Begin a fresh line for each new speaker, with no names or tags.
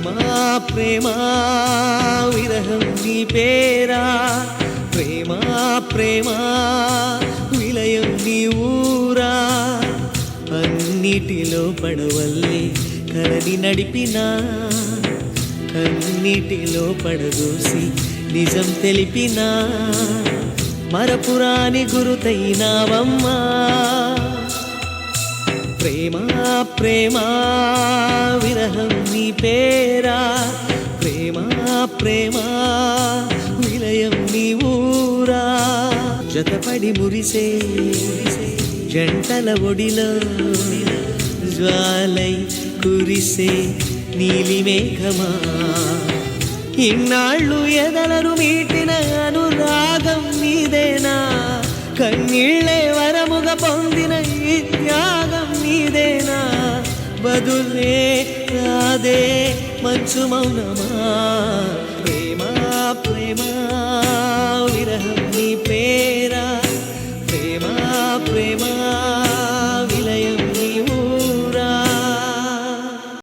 ప్రేమా ప్రేమా విరహం నీ పేరా? ప్రేమా ప్రేమా విలయం నీ ఊరా? అన్నిటిలో పడవల్లి కలని నడిపినా? కన్నిటిలో పడదూసి నిజం తెలిపినా? మరపురాని గురుతైనావమ్మా. ప్రేమా ప్రేమా విరహం నీ పేరా? ప్రేమ ప్రేమ విలయం నీ ఊరా? జతపడి మురిసే జంటల ఒడిలో జ్వాలై కురిసే నీలి మేఘమా ఇన్నాళ్ళు ఎదలను మీటిన అనురాగం నీదేనా? కన్నీళ్ళే వరముగా పొందిన ఈ బదులే రాదే మంచు మౌనమా ప్రేమ